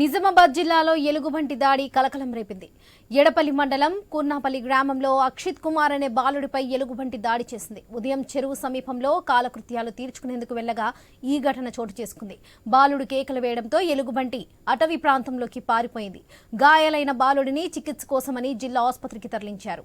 నిజామాబాద్ జిల్లాలో ఎలుగుబంటి దాడి కలకలం రేపింది. ఎడపల్లి మండలం కూర్నాపల్లి గ్రామంలో అక్షిత్ కుమార్ అనే బాలుడిపై ఎలుగుబంటి దాడి చేసింది. ఉదయం చెరువు సమీపంలో కాలకృత్యాలు తీర్చుకునేందుకు వెళ్ళగా ఈ ఘటన చోటు చేసుకుంది. బాలుడు కేకలు వేయడంతో ఎలుగుబంటి అటవీ ప్రాంతంలోకి పారిపోయింది. గాయాలైన బాలుడిని చికిత్స కోసమని జిల్లా ఆసుపత్రికి తరలించారు.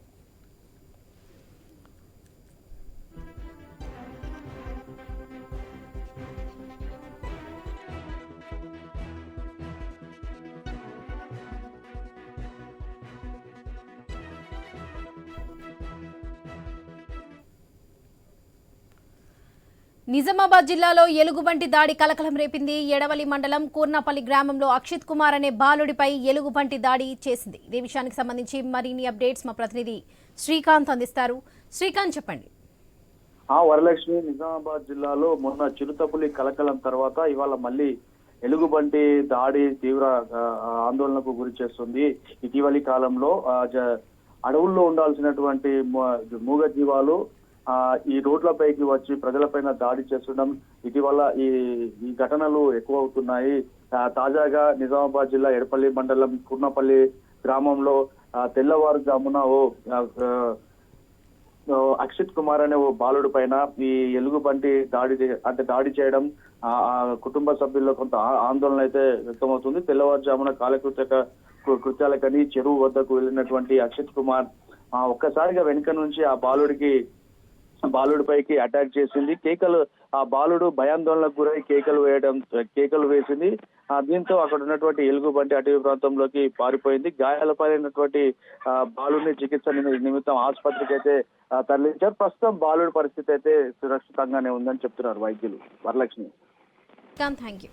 నిజామాబాద్ జిల్లాలో ఎలుగుబంటి దాడి కలకలం రేపింది. ఎడవలి మండలం కూర్నాపల్లి గ్రామంలో అక్షిత్ కుమార్ అనే బాలుడిపై ఎలుగుబంటి దాడి చేసింది. ఇదే విషయానికి సంబంధించి మరిన్ని అప్డేట్స్ మా ప్రతినిధి శ్రీకాంత్ అందిస్తారు. శ్రీకాంత్ చెప్పండి. ఆ వరలక్ష్మి నిజామాబాద్ జిల్లాలో మొన్న చిరుతపులి కలకలం తర్వాత ఇవాళ మళ్ళీ ఎలుగుబంటి దాడి తీవ్ర ఆందోళనకు గురి చేస్తుంది. ఇటీవలి కాలంలో జ- అడవుల్లో ఉండాల్సినటువంటి మూగ జీవాలు ఈ రోడ్లపైకి వచ్చి ప్రజలపైన దాడి చేస్తుండడం ఇటీవల ఈ ఈ ఘటనలు ఎక్కువ అవుతున్నాయి తాజాగా నిజామాబాద్ జిల్లా ఎడపల్లి మండలం కుర్నపల్లి గ్రామంలో తెల్లవారుజామున ఓ అక్షిత్ కుమార్ అనే ఓ బాలుడి పైన ఈ ఎలుగుబంటి దాడి అంటే దాడి చేయడం ఆ కుటుంబ సభ్యుల్లో కొంత ఆందోళన అయితే వ్యక్తమవుతుంది. తెల్లవారుజామున కాలకృత్య కృత్యాలకని చెరువు వద్దకు వెళ్ళినటువంటి అక్షిత్ కుమార్ ఆ ఒక్కసారిగా వెనుక నుంచి ఆ బాలుడికి బాలుడిపైకి అటాక్ చేసింది. కేకలు ఆ బాలుడు భయాందోళనకు గురై కేకలు వేయడం కేకలు వేసింది. దీంతో అక్కడ ఉన్నటువంటి ఎలుగుబంటి అటవీ ప్రాంతంలోకి పారిపోయింది. గాయాల పాలైనటువంటి బాలుడిని చికిత్స నిమిత్తం ఆసుపత్రికి అయితే తరలించారు. ప్రస్తుతం బాలుడి పరిస్థితి అయితే సురక్షితంగానే ఉందని చెప్తున్నారు వైద్యులు. వరలక్ష్మి. Thank you